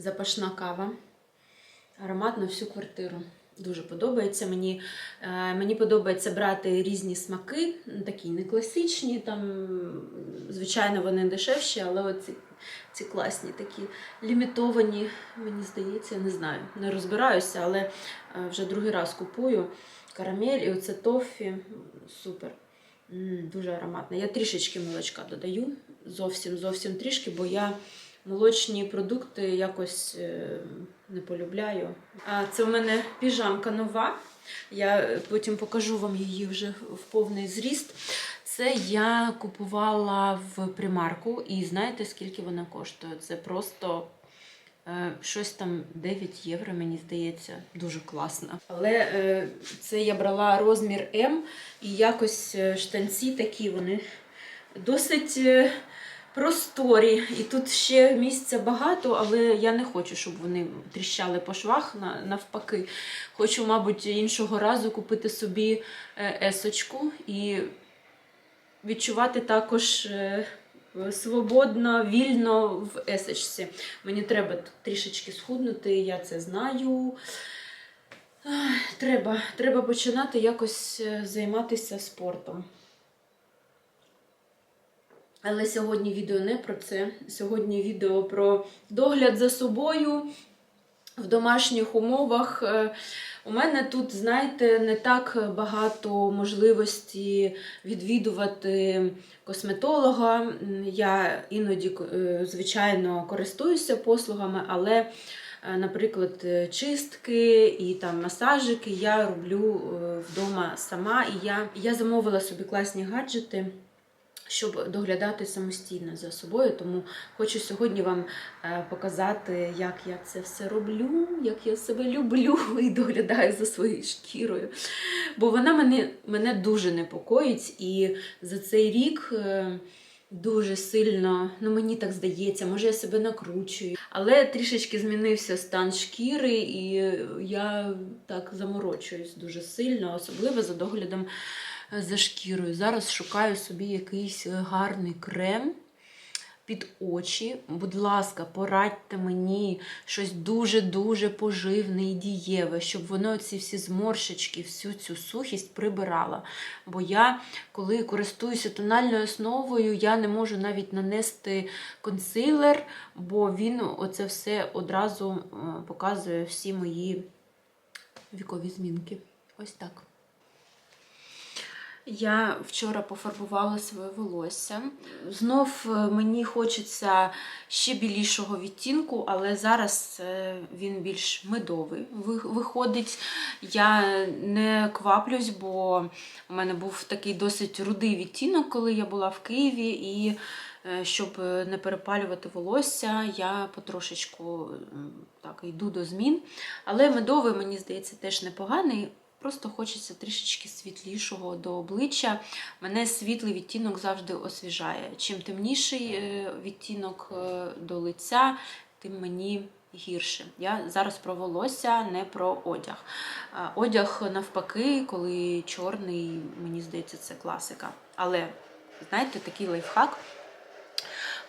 запашна кава. Аромат на всю квартиру. Дуже подобається мені. Е, Мені подобається брати різні смаки, такі не класичні, там, звичайно, вони дешевші, але оці, ці класні такі лімітовані, мені здається, не знаю, не розбираюся, але е, вже другий раз купую карамель і оце тофі. Супер. М, Дуже ароматне. Я трішечки молочка додаю, зовсім зовсім трішки, бо я молочні продукти якось е, не полюбляю. А це у мене піжамка нова. Я е, потім покажу вам її вже в повний зріст. Це я купувала в примарку, і знаєте, скільки вона коштує? Це просто е, щось там 9 євро, мені здається, дуже класно. Але е, це я брала розмір М, і якось е, штанці такі вони досить просторі. І тут ще місця багато, але я не хочу, щоб вони тріщали по швах. Навпаки, хочу, мабуть, іншого разу купити собі е, есочку і відчувати також. е, Свободно, вільно в есочці. Мені треба трішечки схуднути, я це знаю. Треба, треба починати якось е, займатися спортом. Але сьогодні відео не про це. Сьогодні відео про догляд за собою в домашніх умовах. Е, У мене тут, знаєте, не так багато можливості відвідувати косметолога. Я іноді, е, звичайно, користуюся послугами, але, е, наприклад, чистки і там масажики я роблю вдома сама. І я, я замовила собі класні гаджети щоб доглядати самостійно за собою. Тому хочу сьогодні вам е, показати, як я це все роблю, як я себе люблю і доглядаю за своєю шкірою. Бо вона мене, мене дуже непокоїть, і за цей рік. е, Дуже сильно, ну мені так здається, може я себе накручую. Але трішечки змінився стан шкіри, і я так заморочуюсь дуже сильно, особливо за доглядом за шкірою. Зараз шукаю собі якийсь е, гарний крем під очі. Будь ласка, порадьте мені щось дуже-дуже поживне і дієве, щоб воно ці всі зморшечки, всю цю сухість прибирала. Бо я, коли користуюся тональною основою, я не можу навіть нанести консилер, бо він оце все одразу показує всі мої вікові змінки. Ось так. Я вчора пофарбувала своє волосся. Знов е, мені хочеться ще білішого відтінку, але зараз е, він більш медовий виходить. Я не кваплюсь, бо у мене був такий досить рудий відтінок, коли я була в Києві. І е, щоб не перепалювати волосся, я потрошечку так йду до змін. Але медовий, мені здається, теж непоганий. Просто хочеться трішечки світлішого до обличчя. Мене світлий відтінок завжди освіжає. Чим темніший е, відтінок е, до лиця, тим мені гірше. Я зараз про волосся, не про одяг. Одяг навпаки, коли чорний, мені здається, це класика. Але знаєте, такий лайфхак.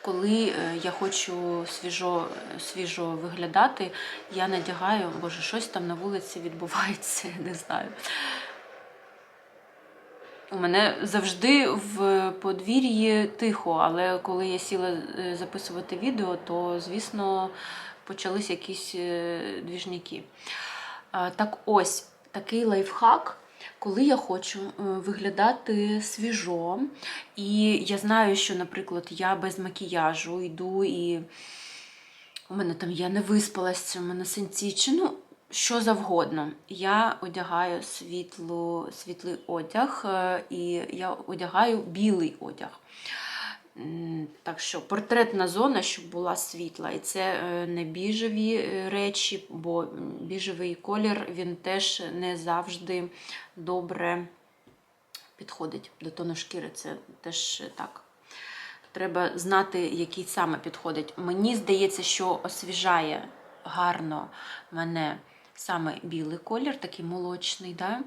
Коли е, я хочу свіжо, свіжо виглядати, я надягаю, боже, щось там на вулиці відбувається, не знаю. У мене завжди в подвір'ї тихо, але коли я сіла е, записувати відео, то, звісно, почались якісь е, двіжняки. А, Так ось, такий лайфхак. Коли я хочу е, виглядати свіжо, і я знаю, що, наприклад, я без макіяжу йду, і у мене там я не виспалася, у мене синці, чи ну, що завгодно. Я одягаю світлу, світлий одяг, е, і я одягаю білий одяг. Так що портретна зона, щоб була світла. І це е, не біжеві е, речі, бо біжевий колір він теж не завжди добре підходить до тону шкіри. Це теж так. Треба знати, який саме підходить. Мені здається, що освіжає гарно мене саме білий колір, такий молочний, да?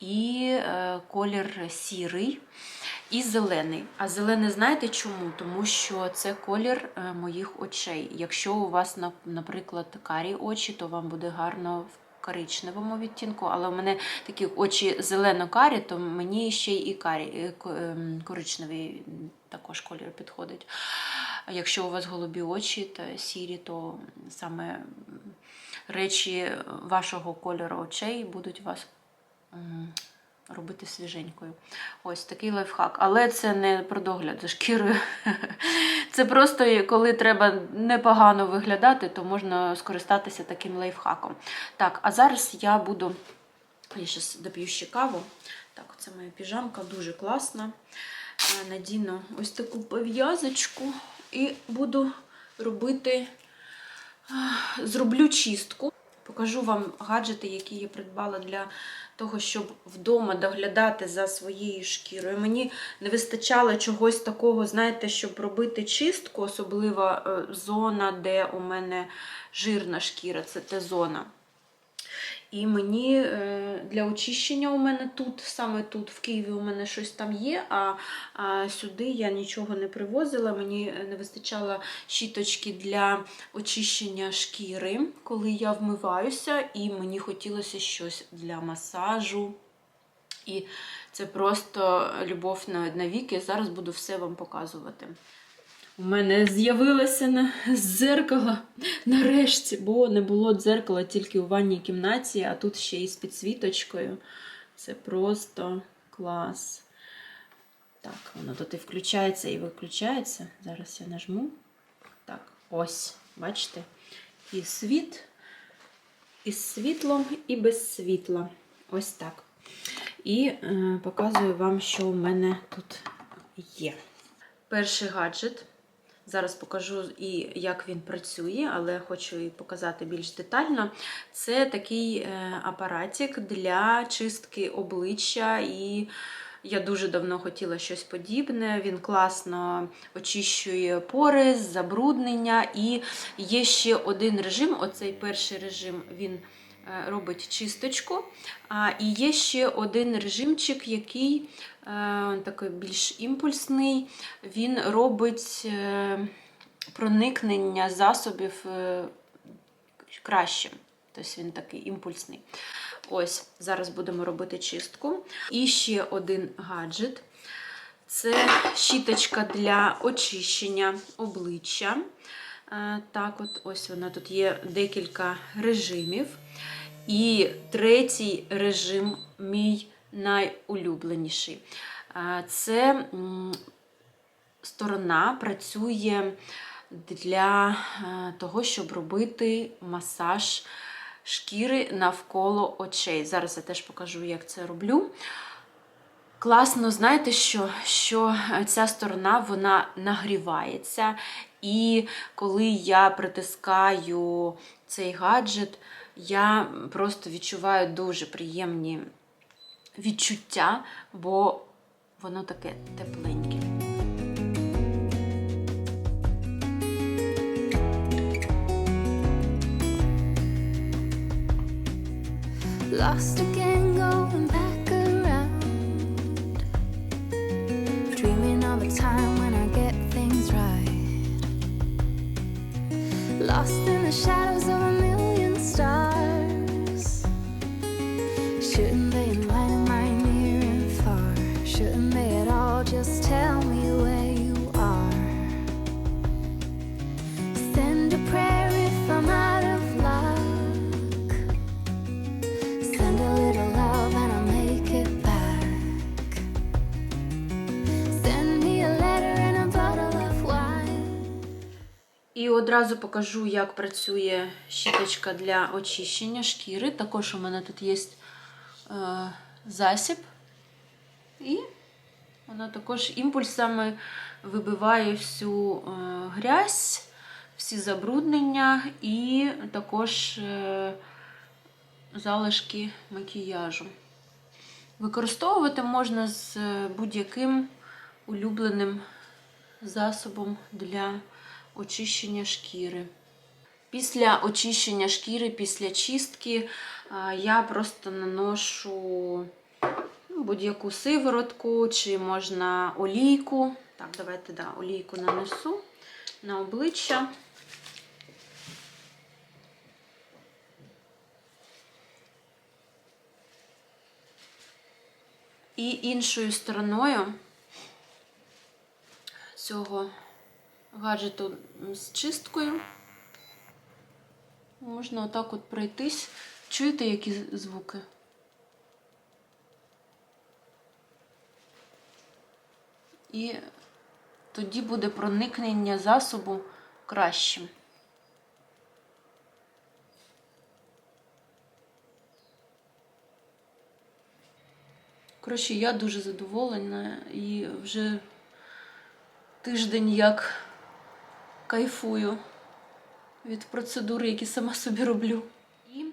і е, колір сірий. і зелений. А зелений знаєте чому? Тому що це колір е, моїх очей. Якщо у вас, наприклад, карі очі, то вам буде гарно в коричневому відтінку, але у мене такі очі зелено-карі, то мені ще й карі, е, ем, коричневий також колір підходить. Якщо у вас голубі очі та сірі, то саме речі вашого кольору очей будуть вас робити свіженькою. Ось такий лайфхак. Але це не про догляд за шкірою. Це просто коли треба непогано виглядати, то можна скористатися таким лайфхаком. Так, а зараз я буду. Я зараз доп'ю ще каву. Так, це моя піжамка, дуже класна. Е, Надіну ось таку пов'язочку і буду робити, зроблю чистку. Покажу вам гаджети, які я придбала для того, щоб вдома доглядати за своєю шкірою. Мені не вистачало чогось такого, знаєте, щоб робити чистку, особливо е, зона, де у мене жирна шкіра, це те зона. І мені е, для очищення у мене тут, саме тут, в Києві, у мене щось там є, а, сюди я нічого не привозила. Мені не вистачало щіточки для очищення шкіри, коли я вмиваюся, і мені хотілося щось для масажу. І це просто любов на, на віки. Зараз буду все вам показувати. У мене з'явилося на дзеркало нарешті, бо не було дзеркала тільки у ванній кімнаті, а тут ще й з підсвіточкою. Це просто клас. Так, воно тут і включається, і виключається. Зараз я нажму. Так, ось, бачите? І світ, і з світлом, і без світла. Ось так. І е, показую вам, що у мене тут є. Перший гаджет. Зараз покажу і як він працює, але хочу і показати більш детально. Це такий е, апаратик для чистки обличчя, і я дуже давно хотіла щось подібне. Він класно очищує пори, забруднення. І є ще один режим. Оцей перший режим він робить чисточку. А, І є ще один режимчик, який е, такий більш імпульсний. Він робить е, проникнення засобів е, краще. Тобто він такий імпульсний. Ось, зараз будемо робити чистку. І ще один гаджет. Це щіточка для очищення обличчя. Е, Так, от ось вона тут є декілька режимів. І третій режим мій найулюбленіший. Е, Це сторона працює для е, того, щоб робити масаж шкіри навколо очей. Зараз я теж покажу, як це роблю. Класно, знаєте, що, що ця сторона вона нагрівається. І коли я притискаю цей гаджет, я просто відчуваю дуже приємні відчуття, бо воно таке тепленьке. Lost again, одразу покажу, як працює щіточка для очищення шкіри. Також у мене тут є е, засіб. І вона також імпульсами вибиває всю е, грязь, всі забруднення і також е, залишки макіяжу. Використовувати можна з будь-яким улюбленим засобом для очищення шкіри. Після очищення шкіри, після чистки я просто наношу ну, будь-яку сиворотку, чи можна олійку. Так, давайте да, олійку нанесу на обличчя. І іншою стороною цього гаджету з чисткою можна отак от пройтись. Чуєте, які звуки? І тоді буде проникнення засобу кращим. Коротше, я дуже задоволена і вже тиждень як кайфую від процедури, які сама собі роблю. І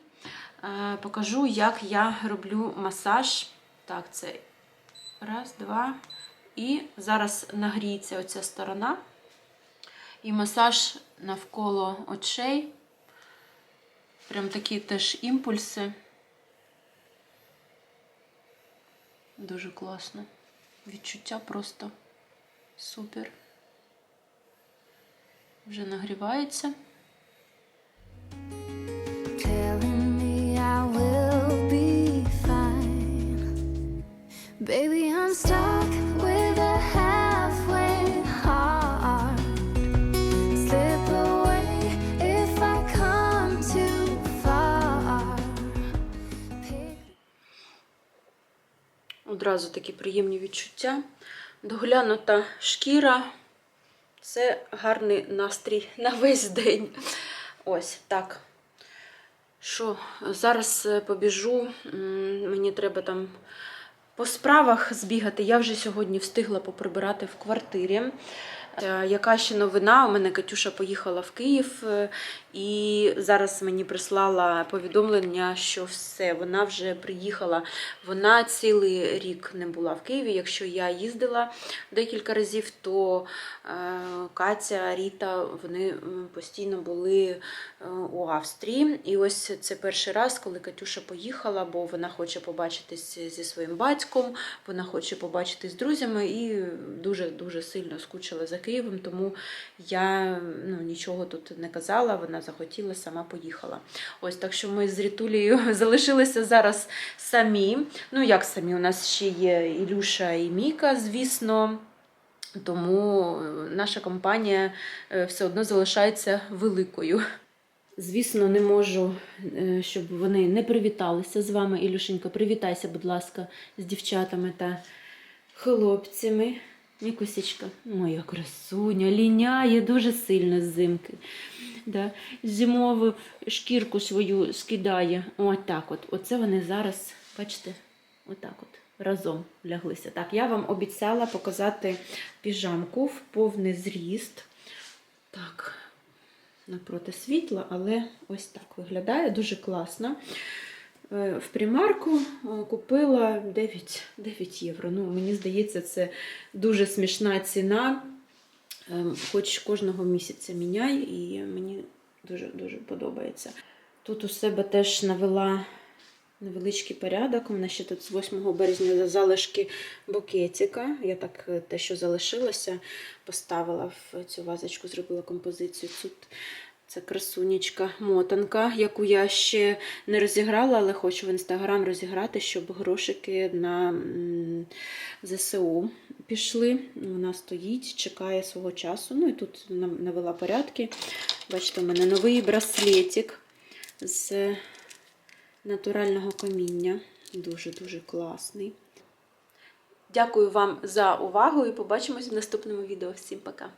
е, покажу, як я роблю масаж. Так, це раз, два. І зараз нагріється оця сторона. І масаж навколо очей. Прям такі теж імпульси. Дуже класно. Відчуття просто супер. Вже нагрівається. Baby, I'm stuck with a halfway heart. Slip away if I come too far. Одразу такі приємні відчуття. Доглянута шкіра. Це гарний настрій на весь день. Ось так. Що, зараз е, побіжу. Мені треба там по справах збігати. Я вже сьогодні встигла поприбирати в квартирі. Е, Яка ще новина? У мене Катюша поїхала в Київ, е, і зараз мені прислала повідомлення, що все, вона вже приїхала. Вона цілий рік не була в Києві. Якщо я їздила декілька разів, то е, Катя, Ріта, вони постійно були у Австрії. І ось це перший раз, коли Катюша поїхала, бо вона хоче побачитись зі своїм батьком, вона хоче побачитись з друзями і дуже-дуже сильно скучила за Києвом, тому я ну, нічого тут не казала, вона захотіла, сама поїхала. Ось так що ми з Рітулею залишилися зараз самі. Ну, як самі, у нас ще є Ілюша і Міка, звісно. Тому е, наша компанія е, все одно залишається великою. Звісно, не можу, е, щоб вони не привіталися з вами. Ілюшенька, привітайся, будь ласка, з дівчатами та хлопцями. Мікусечка, моя красуня, ліняє дуже сильно зимки. Да. Зимову шкірку свою скидає. Отак от. Оце вони зараз, бачите, отак от. Разом ляглися. Так, я вам обіцяла показати піжамку в повний зріст. Так, напроти світла, але ось так виглядає дуже класно. Е, В примарку е, купила 9, 9 євро. Ну, мені здається, це дуже смішна ціна. Е, Хоч кожного місяця міняй, і мені дуже-дуже подобається. Тут у себе теж навела невеличкий порядок. У мене ще тут з 8 березня залишки букетика. Я так те, що залишилося, поставила в цю вазочку, зробила композицію. Тут це красунечка мотанка, яку я ще не розіграла, але хочу в інстаграм розіграти, щоб грошики на ЗСУ пішли. Вона стоїть, чекає свого часу. Ну і тут навела порядки. Бачите, у мене новий браслетик з натурального каміння. Дуже-дуже класний. Дякую вам за увагу і побачимось в наступному відео. Всім пока!